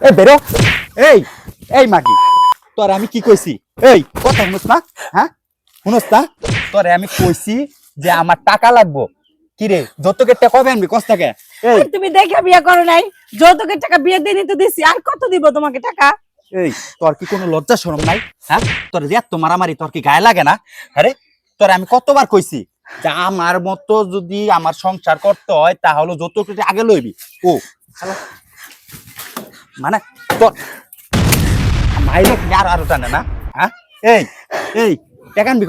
এই বেরো। এই এই মাগি তোর আমি কি কইছি? এই কথা শুনস না? হ্যাঁ? শুনস না? তোরে আমি কইছি যে আমার টাকা লাগবো। কি রে যৌতুকের টাকা কবে আনবি? কস টাকা এই। তুমি দেখে বিয়ে করো নাই। যৌতুকের টাকা বিয়ে দিনই তো দিছি। আর কত দিব তোমাকে টাকা? এই তোর কি কোনো লজ্জা শরম নাই? হ্যাঁ? তোর যে এত মারামারি তোর কি গায়ে লাগে না? আরে তোর আমি কতবার কইছি যে আমার মতো যদি আমার সংসার করতে হয় তাহলে যৌতুক আগে লইবি। ও। মানে তোর আর আরও টানে না হ্যাঁ? এই এই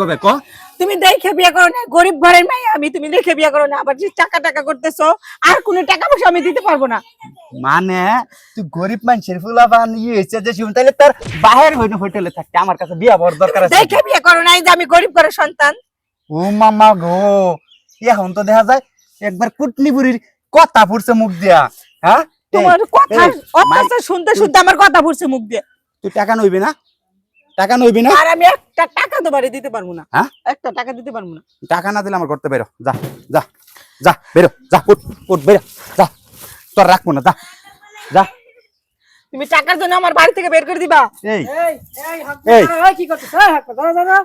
কবে ক? তুমি দেখে বিয়ে করো না গরিব ঘরের মেয়ে আমি তুমি দেখে বিয়ে করো না আবার যে টাকা টাকা করতেছো আর কোনো টাকা পয়সা আমি দিতে পারব না। মানে তুই গরিব মানুষের ফুলাবান ইয়ে হয়েছে যে শুন তাহলে তোর বাহির হইনে হোটেলে থাকতে আমার কাছে বিয়া বড় দরকার আছে। দেখে বিয়ে করো নাই যে আমি গরিব ঘরের সন্তান। ও মামা গো এখন তো দেখা যায় একবার কুটনি বুড়ির কথা ফুটছে মুখ দিয়া হ্যাঁ? তোমার কথা অত্যাচার শুনতে শুনতে আমার কথা পড়ছে মুখ দিয়ে। তুই টাকা নইবি না? টাকা নইবি না? আর আমি একটা টাকা তোমারে দিতে পারব না। হ্যাঁ? একটা টাকা দিতে পারব না। টাকা না দিলে আমার করতে বেরো। যা যা যা বেরো যা উঠ উঠ বেরো যা। তোর রাখব না যা যা। তুমি টাকার জন্য আমার বাড়ি থেকে বের করে দিবা। এই এই কি ধরো।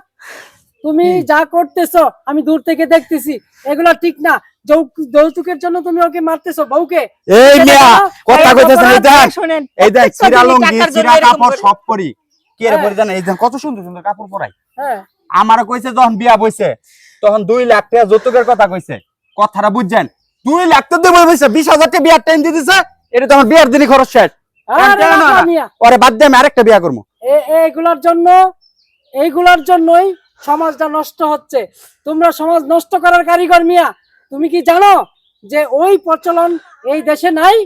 তুমি যা করতেছো আমি দূর থেকে দেখতেছি। এগুলো ঠিক না। যৌতুকের জন্য তুমি ওকে মারতেছো বউকে। এই মিয়া কথা কইতেছেন এই দেখ শোনেন। এই দেখ চিরা লঙ্গি কাপড় সব পরি। কি রে হ্যাঁ। পরি জান এই দেখ কত সুন্দর সুন্দর কাপড় পরাই হ্যাঁ। আমার কইছে যখন বিয়া বইছে তখন দুই লাখ টাকা যৌতুকের কথা কইছে। কথাটা বুঝছেন? দুই লাখ তো দেবো বইছে বিশ হাজার টাকা বিয়ার টাইম দিতেছে এটা তো আমার বিয়ার দিনই খরচ শেষ। আরে বাদ দিয়ে আমি আরেকটা বিয়া করব। এইগুলোর জন্য এইগুলোর জন্যই সমাজটা নষ্ট হচ্ছে। তোমরা সমাজ নষ্ট করার কারিগর মিয়া। তুমি কি জানো যে ওই প্রচলন এই দেশে নাই?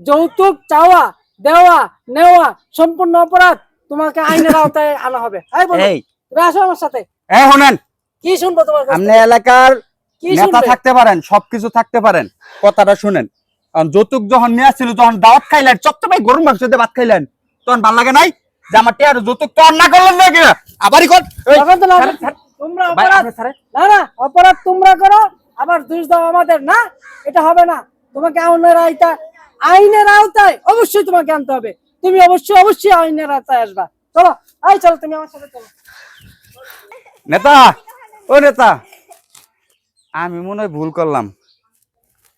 যৌতুক চাওয়া দেওয়া নেওয়া সম্পূর্ণ অপরাধ তোমাকে আইনের আওতায় আনা হবে। এই বলো, তুমি আসো আমার সাথে। এই কি শুনব তোমার আপনি এলাকার নেতা থাকতে পারেন সবকিছু থাকতে পারেন। কথাটা শুনেন। যৌতুক যখন নিয়ে আসছিল তখন দাওয়াত খাইলেন চট্টভাই গরুর মাংস দিয়ে ভাত খাইলেন। তখন ভালো লাগে নাই যে আমার টিয়ার যৌতুক তো না করলেন আবারই কর। তোমরা অপরাধ না না অপরাধ তোমরা করো আবার দোষ দাও আমাদের না? এটা হবে না। তোমাকে আইনের আওতায় আইনের আওতায় অবশ্যই তোমাকে আনতে হবে। তুমি অবশ্যই অবশ্যই আইনের আওতায় আসবা। চলো আই চলো তুমি আমার সাথে চলো। নেতা ও নেতা আমি মনে হয় ভুল করলাম।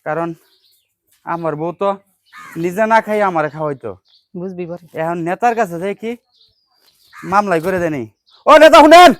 কারণ আমার বউ তো নিজে না খাই আমার খাওয়াইতো। বুঝবি পরে। এখন নেতার কাছে যাই কি? মামলাই করে দেনি ও নেতা শুনেন!